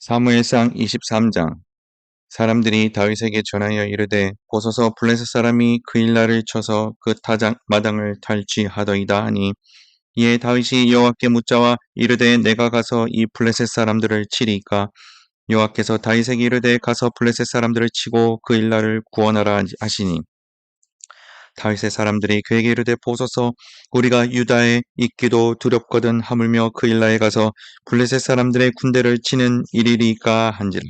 사무엘상 23장. 사람들이 다윗에게 전하여 이르되 보소서 블레셋 사람이 그 일날을 쳐서 그 타장 마당을 탈취하더이다 하니 이에 다윗이 여호와께 묻자와 이르되 내가 가서 이 블레셋 사람들을 치리까? 여호와께서 다윗에게 이르되 가서 블레셋 사람들을 치고 그 일날을 구원하라 하시니 다윗의 사람들이 그에게 이르되 보소서. 우리가 유다에 있기도 두렵거든 하물며 그 일라에 가서 블레셋 사람들의 군대를 치는 일이리까 한지라.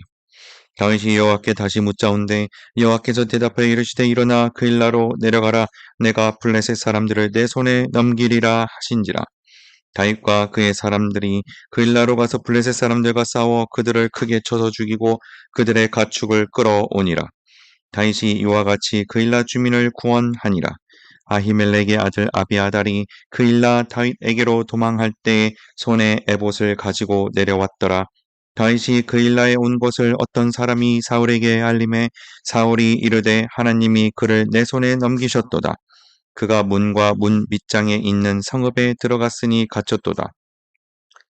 다윗이 여호와께 다시 묻자온데 여호와께서 대답하여 이르시되 일어나 그 일라로 내려가라. 내가 블레셋 사람들을 내 손에 넘기리라 하신지라. 다윗과 그의 사람들이 그 일라로 가서 블레셋 사람들과 싸워 그들을 크게 쳐서 죽이고 그들의 가축을 끌어오니라 다윗이 이와 같이 그일라 주민을 구원하니라. 아히멜렉의 아들 아비아달이 그일라 다윗에게로 도망할 때에 손에 에봇을 가지고 내려왔더라. 다윗이 그일라에 온 것을 어떤 사람이 사울에게 알림해 사울이 이르되 하나님이 그를 내 손에 넘기셨도다. 그가 문과 문 밑장에 있는 성읍에 들어갔으니 갇혔도다.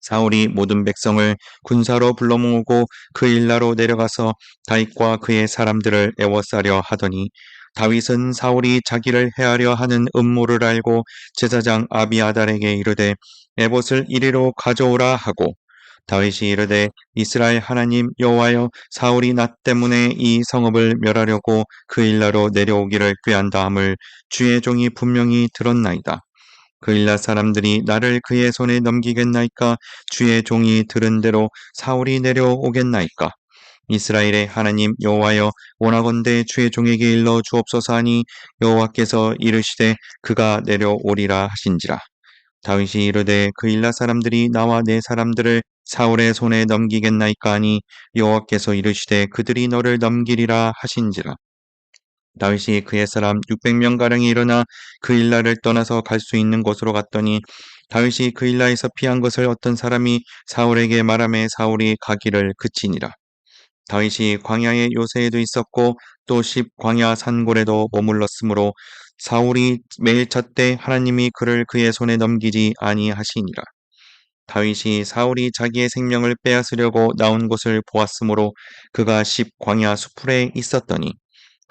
사울이 모든 백성을 군사로 불러 모으고 그 일나로 내려가서 다윗과 그의 사람들을 애워싸려 하더니 다윗은 사울이 자기를 해하려 하는 음모를 알고 제사장 아비아달에게 이르되 에봇을 이리로 가져오라 하고 다윗이 이르되 이스라엘 하나님 여호와여 사울이 나 때문에 이 성읍을 멸하려고 그 일나로 내려오기를 꾀한다 함을 주의 종이 분명히 들었나이다. 그 일라 사람들이 나를 그의 손에 넘기겠나이까? 주의 종이 들은 대로 사울이 내려오겠나이까? 이스라엘의 하나님 여호와여 원하건대 주의 종에게 일러 주옵소서 하니 여호와께서 이르시되 그가 내려오리라 하신지라. 다윗이 이르되 그 일라 사람들이 나와 내 사람들을 사울의 손에 넘기겠나이까 하니 여호와께서 이르시되 그들이 너를 넘기리라 하신지라 다윗이 그의 사람 600명가량이 일어나 그 일라를 떠나서 갈 수 있는 곳으로 갔더니 다윗이 그 일라에서 피한 것을 어떤 사람이 사울에게 말함에 사울이 가기를 그치니라. 다윗이 광야의 요새에도 있었고 또 십 광야 산골에도 머물렀으므로 사울이 매일 찾되 하나님이 그를 그의 손에 넘기지 아니하시니라. 다윗이 사울이 자기의 생명을 빼앗으려고 나온 곳을 보았으므로 그가 십 광야 수풀에 있었더니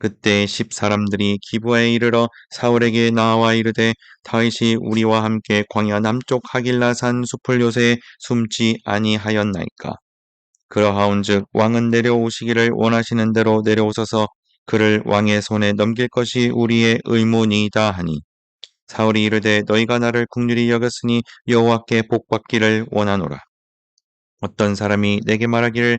그때 십 사람들이 기부에 이르러 사울에게 나와 이르되 다윗이 우리와 함께 광야 남쪽 하길라산 숲을 요새 숨지 아니하였나이까. 그러하온즉 왕은 내려오시기를 원하시는 대로 내려오셔서 그를 왕의 손에 넘길 것이 우리의 의문이다 하니 사울이 이르되 너희가 나를 국률이 여겼으니 여호와께 복받기를 원하노라. 어떤 사람이 내게 말하기를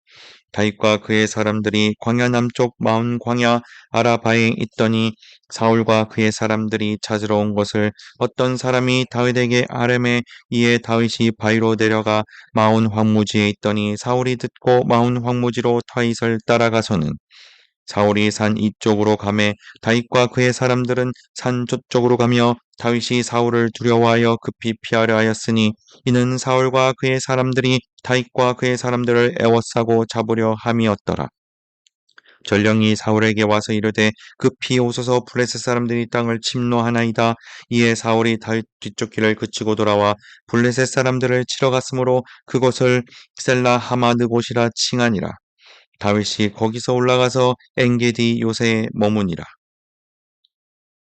다윗과 그의 사람들이 광야 남쪽 마운 광야 아라바에 있더니 사울과 그의 사람들이 찾으러 온 것을 어떤 사람이 다윗에게 아렘에 이에 다윗이 바위로 내려가 마운 황무지에 있더니 사울이 듣고 마운 황무지로 다윗을 따라가서는 사울이 산 이쪽으로 가매 다윗과 그의 사람들은 산 저쪽으로 가며 다윗이 사울을 두려워하여 급히 피하려 하였으니 이는 사울과 그의 사람들이 다윗과 그의 사람들을 애워싸고 잡으려 함이었더라. 전령이 사울에게 와서 이르되 급히 오소서 블레셋 사람들이 땅을 침노하나이다. 이에 사울이 다윗 뒤쪽 길을 그치고 돌아와 블레셋 사람들을 치러 갔으므로 그곳을 셀라 하마드 곳이라 칭하니라. 다윗이 거기서 올라가서 엔게디 요새에 머무니라.